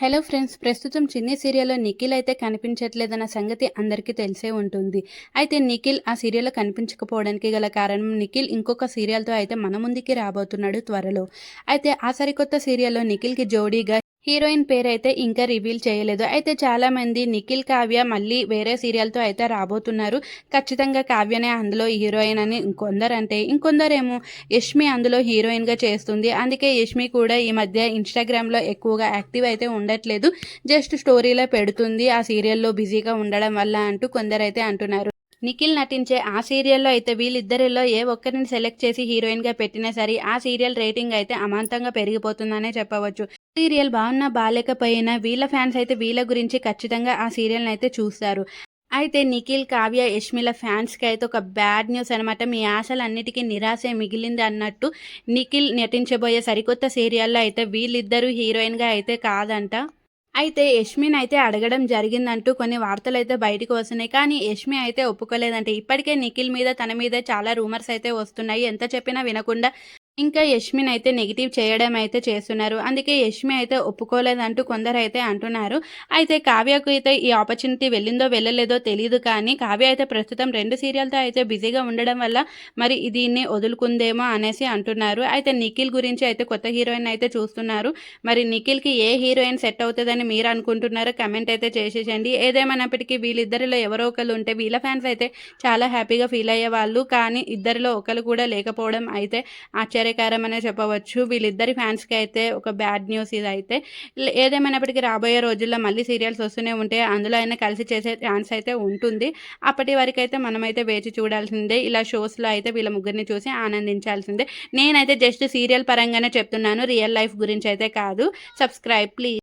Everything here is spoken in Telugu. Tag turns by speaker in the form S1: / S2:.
S1: హలో ఫ్రెండ్స్ ప్రస్తుతం చిన్ని సీరియల్లో నిఖిల్ అయితే కనిపించట్లేదన్న సంగతి అందరికీ తెలిసే ఉంటుంది. అయితే నిఖిల్ ఆ సీరియల్లో కనిపించకపోవడానికి గల కారణం నిఖిల్ ఇంకొక సీరియల్తో అయితే మన ముందుకి రాబోతున్నాడు త్వరలో. అయితే ఆ సరికొత్త సీరియల్లో నిఖిల్కి జోడీగా హీరోయిన్ పేరైతే ఇంకా రివీల్ చేయలేదు. అయితే చాలామంది నిఖిల్ కావ్య మళ్ళీ వేరే సీరియల్తో అయితే రాబోతున్నారు. ఖచ్చితంగా కావ్యనే అందులో హీరోయిన్ అని ఇంకొందరంటే ఇంకొందరేమో యష్మి అందులో హీరోయిన్గా చేస్తుంది. అందుకే యష్మి కూడా ఈ మధ్య ఇన్స్టాగ్రామ్లో ఎక్కువగా యాక్టివ్ అయితే ఉండట్లేదు. జస్ట్ స్టోరీలో పెడుతుంది. ఆ సీరియల్లో బిజీగా ఉండడం వల్ల అంటూ కొందరైతే అంటున్నారు. నిఖిల్ నటించే ఆ సీరియల్లో అయితే వీళ్ళిద్దరిలో ఏ ఒక్కరిని సెలెక్ట్ చేసి హీరోయిన్గా పెట్టినా సరే ఆ సీరియల్ రేటింగ్ అయితే అమాంతంగా పెరిగిపోతుందనే చెప్పవచ్చు. సీరియల్ బాగున్నా బాగాలేకపోయినా వీళ్ళ ఫ్యాన్స్ అయితే వీళ్ళ గురించి ఖచ్చితంగా ఆ సీరియల్ని అయితే చూస్తారు. అయితే నిఖిల్ కావ్య యష్మిల ఫ్యాన్స్కి అయితే ఒక బ్యాడ్ న్యూస్ అనమాట మీ ఆశలన్నిటికీ నిరాశే మిగిలింది అన్నట్టు నిఖిల్ నటించబోయే సరికొత్త సీరియల్లో అయితే వీళ్ళిద్దరూ హీరోయిన్గా అయితే కాదంట. అయితే యష్మిన్ అయితే అడగడం జరిగిందంటూ కొన్ని వార్తలు అయితే బయటకు వస్తున్నాయి. కానీ యష్మి అయితే ఒప్పుకోలేదంటే. ఇప్పటికే నిఖిల్ మీద తన మీద చాలా రూమర్స్ అయితే వస్తున్నాయి. ఎంత చెప్పినా వినకుండా ఇంకా యష్మిని అయితే నెగిటివ్ చేయడం అయితే చేస్తున్నారు. అందుకే యష్మి అయితే ఒప్పుకోలేదంటూ కొందరు అయితే అంటున్నారు. అయితే కావ్యకు అయితే ఈ ఆపర్చునిటీ వెళ్ళిందో వెళ్ళలేదో తెలియదు కానీ కావ్య అయితే ప్రస్తుతం రెండు సీరియల్తో అయితే బిజీగా ఉండడం వల్ల మరి దీన్ని వదులుకుందేమో అనేసి అంటున్నారు. అయితే నిఖిల్ గురించి అయితే కొత్త హీరోయిన్ అయితే చూస్తున్నారు. మరి నిఖిల్కి ఏ హీరోయిన్ సెట్ అవుతుందని మీరు అనుకుంటున్నారో కమెంట్ అయితే చేసేసండి ఏదేమైనప్పటికీ వీళ్ళిద్దరిలో ఎవరో ఒకరు ఉంటే వీళ్ళ ఫ్యాన్స్ అయితే చాలా హ్యాపీగా ఫీల్ అయ్యేవాళ్ళు. కానీ ఇద్దరిలో ఒకరు కూడా లేకపోవడం అయితే ఆశ్చర్య ఆశ్చర్యకరం అనే చెప్పవచ్చు. వీళ్ళిద్దరి ఫ్యాన్స్కి అయితే ఒక బ్యాడ్ న్యూస్ ఇది అయితే ఏదేమైనప్పటికీ రాబోయే రోజుల్లో మళ్ళీ సీరియల్స్ వస్తూనే ఉంటే అందులో అయినా కలిసి చేసే ఛాన్స్ అయితే ఉంటుంది. అప్పటి వరకు అయితే మనమైతే వేచి చూడాల్సిందే. ఇలా షోస్లో అయితే వీళ్ళ ముగ్గురిని చూసి ఆనందించాల్సిందే. నేనైతే జస్ట్ సీరియల్ పరంగానే చెప్తున్నాను. రియల్ లైఫ్ గురించి అయితే కాదు. Subscribe please.